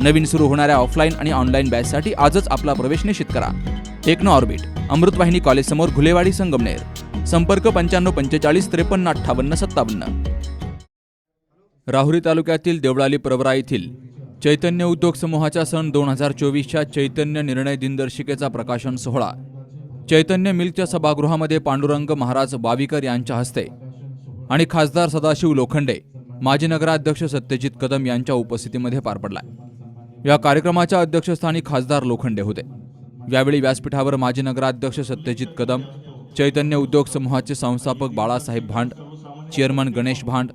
नवीन सुरू होणाऱ्या ऑफलाईन आणि ऑनलाईन बॅचसाठी आजच आपला प्रवेश निश्चित करा. टेक्नो ऑर्बिट अमृतवाहिनी कॉलेजसमोर घुलेवाडी संगमनेर. संपर्क पंच्याण्णव पंचेचाळीस त्रेपन्न अठ्ठावन्न सत्तावन्न. राहुरी तालुक्यातील देवळाली प्रवरा येथील चैतन्य उद्योग समूहाच्या सन दोन हजार चोवीसच्या चैतन्य निर्णय दिनदर्शिकेचा प्रकाशन सोहळा. चैतन्य मिल्कच्या सभागृहामध्ये पांडुरंग महाराज बाविकर यांच्या हस्ते आणि खासदार सदाशिव लोखंडे माजी नगराध्यक्ष सत्यजित कदम यांच्या उपस्थितीमध्ये पार पडला या कार्यक्रमाच्या अध्यक्षस्थानी खासदार लोखंडे होते. यावेळी व्यासपीठावर माजी नगराध्यक्ष सत्यजित कदम चैतन्य उद्योग समूहाचे संस्थापक Balasaheb Bhand chairman Ganesh Bhand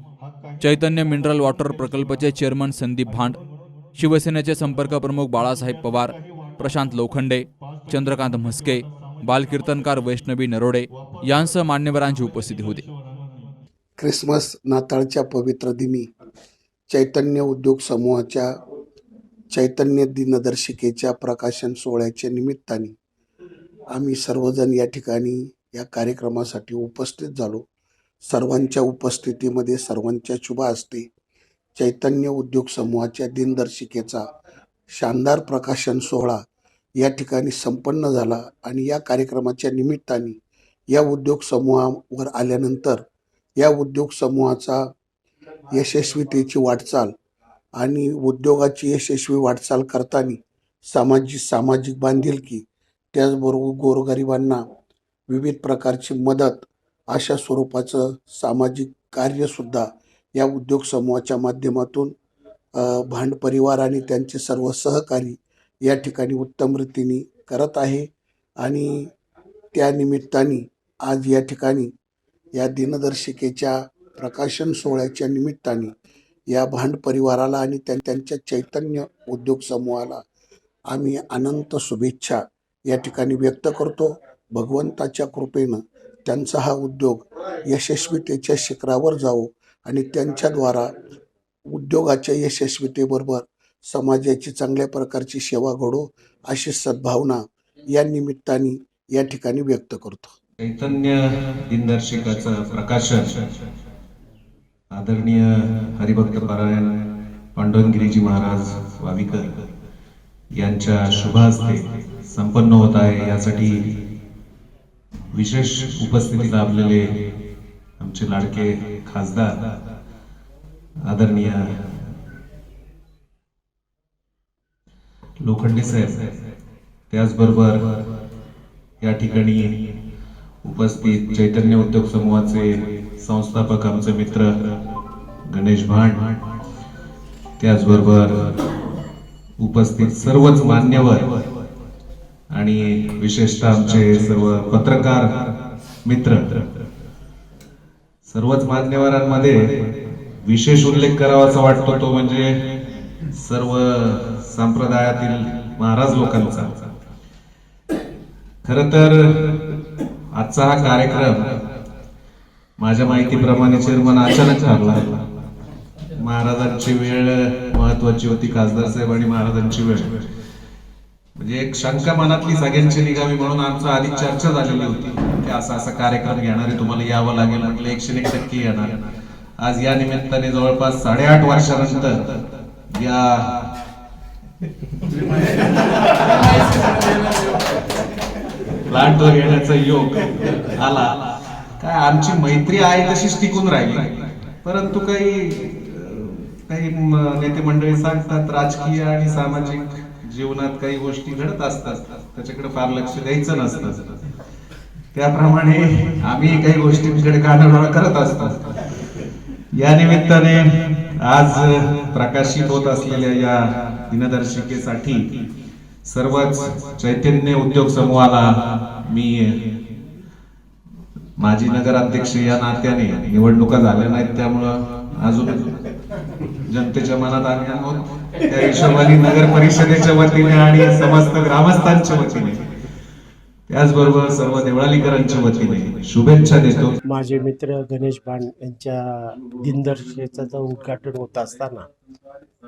Chaitanya mineral water प्रकल्पचे chairman Sandeep Bhand शिवसेनेचे संपर्क प्रमुख बाळासाहेब पवार प्रशांत लोखंडे चंद्रकांत म्हस्के बालकीर्तनकार वैष्णवी नरोडे यांसह मान्यवरांची उपस्थिती होती. क्रिसमस नाताळच्या पवित्र दिनी चैतन्य उद्योग समूहाच्या चैतन्य दिनदर्शिकेच्या प्रकाशन सोहळ्याच्या निमित्ताने आम्ही सर्वजण या ठिकाणी या कार्यक्रमासाठी उपस्थित झालो. सर्वांच्या उपस्थितीमध्ये सर्वांच्या शुभा असते चैतन्य उद्योग समूहाच्या दिनदर्शिकेचा शानदार प्रकाशन सोहळा या ठिकाणी संपन्न झाला आणि या कार्यक्रमाच्या निमित्ताने या उद्योग समूहावर आल्यानंतर या उद्योग समूहाचा यशस्वीतेची वाटचाल आणि उद्योगाची यशस्वी वाटचाल करताना सामाजिक सामाजिक बांधिलकी त्याचबरोबर गोरगरिबांना विविध प्रकारची मदत अशा स्वरूपाचं सामाजिक कार्यसुद्धा या उद्योग समूहाच्या माध्यमातून भांड परिवार आणि त्यांचे सर्व सहकारी या ठिकाणी उत्तम रीतीने करत आहे. आणि त्या निमित्ताने आज या ठिकाणी या दिनदर्शिकेच्या प्रकाशन सोहळ्याच्या निमित्ताने या भांड परिवाराला आणि त्यां त्यांच्या चैतन्य उद्योग समूहाला आम्ही अनंत शुभेच्छा या ठिकाणी व्यक्त करतो. भगवंताच्या कृपेनं त्यांचा हा उद्योग यशस्वीतेच्या शिखरावर जावो आणि त्यांच्याद्वारा उद्योगाच्या यशस्वीतेबरोबर समाजाची चांगल्या प्रकारची सेवा घडो अशी सद्भावना या निमित्ताने या ठिकाणी व्यक्त करतो. चैतन्य दिनदर्शिकाचं प्रकाशन आदरणीय हरिभक्त पारायण पांडुरंगिरीजी महाराज वाविकर यांच्या शुभास्ते संपन्न होत आहे. यासाठी विशेष उपस्थिती लाभलेले आमचे लाडके खासदार आदरणीय लोखंडे साहेब त्याचबरोबर या ठिकाणी उपस्थित चैतन्य उद्योग समूहाचे संस्थापक आमचे मित्र गणेश भांड त्याचबरोबर उपस्थित सर्वच मान्यवर आणि विशेषतः आमचे सर्व पत्रकार मित्र. सर्वच मान्यवरांमध्ये विशेष उल्लेख करावाचा वाटतो तो म्हणजे सर्व संप्रदायातील महाराज लोकांचा. खर तर आजचा हा कार्यक्रम माझ्या माहितीप्रमाणे चेअरमन अचानक ठरला. महाराजांची वेळ महत्वाची होती खासदार साहेब आणि महाराजांची वेळ. म्हणजे एक शंका मनातली सगळ्यांची निघावी म्हणून आमचं आधी चर्चा झालेली होती. की असा असा कार्यक्रम घेणार आहे तुम्हाला यावं लागेल म्हटलं एकशे एक टक्के येणार. आज या निमित्ताने जवळपास साडेआठ वर्षानंतर या प्लांटवर येण्याचा योग आला. काय आमची मैत्री आहे तशीच टिकून राहिली. परंतु काही काही नेते मंडळी सांगतात राजकीय आणि सामाजिक जीवनात काही गोष्टी घडत असतात. त्याच्याकडे फार लक्ष द्यायचं नसतं. त्याप्रमाणे आम्ही काही गोष्टींकडे कानाडोळा करत असतो या निमित्ताने आज प्रकाशित होत असलेल्या या दिनदर्शिकेसाठी सर्वच चैतन्य उद्योग समूहाला मी माजी नगराध्यक्ष या नात्याने निवडणुका झाल्या नाहीत त्यामुळं अजून जनतेच्या मनात आम्ही आहोत. त्या हिशोबाने नगर परिषदेच्या वतीने आणि समस्त ग्रामस्थांच्या वतीने त्याचबरोबर सर्व देवळालीकरांच्या वतीने शुभेच्छा देतो. माझे मित्र गणेश भांड यांच्या दिनदर्शिकेचं उद्घाटन होत असताना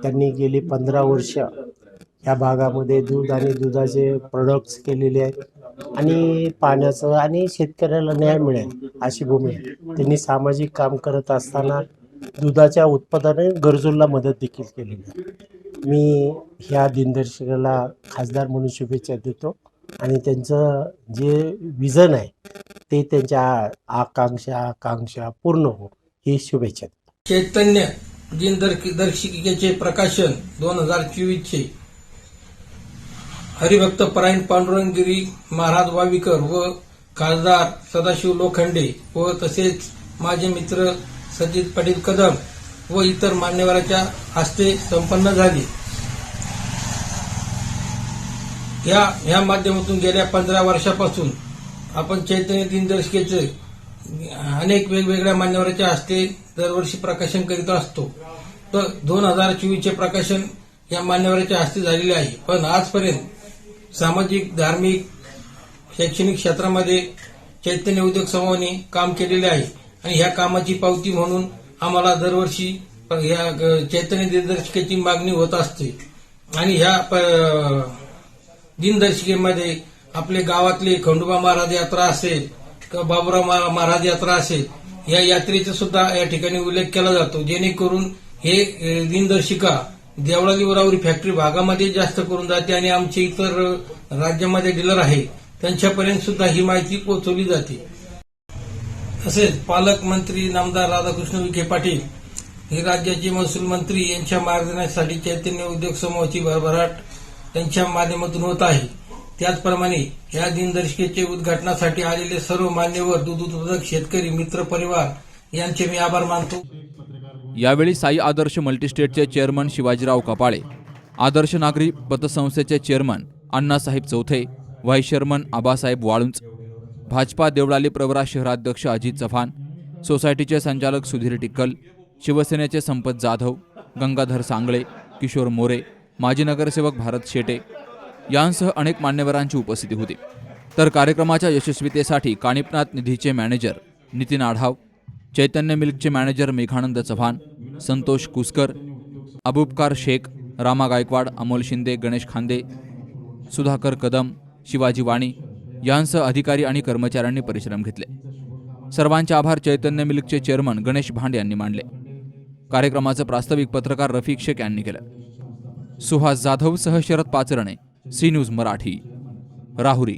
त्यांनी गेली पंधरा वर्ष या भागामध्ये दूध आणि दुधाचे प्रोडक्ट्स केलेले आहेत. आणि पाण्याचं आणि शेतकऱ्याला न्याय मिळेल अशी भूमी त्यांनी सामाजिक काम करत असताना दुधाच्या उत्पादनाने गरजूंना मदत देखील केलेली आहे मी ह्या दिनदर्शिकेला खासदार म्हणून शुभेच्छा देतो. आणि त्यांचं जे विजन आहे ते त्यांच्या आकांक्षा आकांक्षा पूर्ण हो ही शुभेच्छा चैतन्य दिनदर्शिकेचे प्रकाशन दोन हजार चोवीसचे हरिभक्त परायण पांडुरंगगिरी महाराज वावीकर व खासदार सदाशिव लोखंडे व तसेच माझे मित्र सजित पाटील कदम व इतर मान्यवरांच्या हस्ते संपन्न झाली. या या माध्यमातून गेल्या पंधरा वर्षापासून आपण चैतन्य दिनदर्शिकेचे अनेक वेगवेगळ्या मान्यवरांच्या हस्ते दरवर्षी प्रकाशन करीत असतो. तर दोन हजार चोवीसचे प्रकाशन या मान्यवरांच्या हस्ते झालेले आहे. पण आजपर्यंत सामाजिक धार्मिक शैक्षणिक क्षेत्रामध्ये चैतन्य उद्योग समूहाने काम केलेले आहे. आणि ह्या कामाची पावती म्हणून आम्हाला दरवर्षी या चैतन्य दिनदर्शिकेची मागणी होत असते. आणि ह्या प- दिनदर्शिकेमध्ये आपले गावातले खंडोबा महाराज यात्रा असेल किंवा बाबुराव महा- महाराज यात्रा असेल या यात्रेचा सुद्धा या ठिकाणी उल्लेख केला जातो. जेणेकरून हे दिनदर्शिका देवळाली फॅक्टरी भागामध्ये जास्त करून जाते आणि आमचे इतर राज्यामध्ये डीलर आहे. त्यांच्यापर्यंत सुद्धा ही माहिती पोहोचवली जाते. तसेच पालकमंत्री नामदार राधाकृष्ण विखे पाटील हे राज्याचे महसूल मंत्री यांच्या मार्गदर्शनासाठी चैतन्य उद्योग समूहाची भरभराट त्यांच्या माध्यमातून होत आहे. त्याचप्रमाणे या दिनदर्शिकेचे उद्घाटनासाठी आलेले सर्व मान्यवर दूध उत्पादक शेतकरी मित्र परिवार यांचे मी आभार मानतो. यावेळी साई आदर्श मल्टीस्टेटचे चेअरमन शिवाजीराव कपाळे आदर्श नागरी पतसंस्थेचे chairman Annasaheb Chouthe vice chairman Abasaheb Walunj Bhajapa Deolali Pravara शहराध्यक्ष अजित चव्हाण सोसायटीचे संचालक सुधीर टिक्कल शिवसेनेचे संपत जाधव गंगाधर सांगळे किशोर मोरे माजी नगरसेवक भारत शेटे यांसह अनेक मान्यवरांची उपस्थिती होती. तर कार्यक्रमाच्या यशस्वीतेसाठी काणिपनाथ निधीचे मॅनेजर नितीन आढाव चैतन्य मिल्कचे मॅनेजर मेघानंद चव्हाण संतोष कुसकर अबुबकार शेख रामा गायकवाड अमोल शिंदे गणेश खांदे सुधाकर कदम शिवाजी वाणी यांसह अधिकारी आणि कर्मचाऱ्यांनी परिश्रम घेतले. सर्वांचे आभार चैतन्य मिल्कचे चेअरमन गणेश भांड यांनी मांडले कार्यक्रमाचं प्रास्ताविक पत्रकार रफिक शेख यांनी केलं. सुहास जाधव सह Sharad Pacharne C news Marathi Rahuri.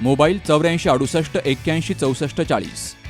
Mobile चौऱ्याऐंशी अडुसष्ट एक्क्याऐंशी चौसष्ट चाळीस.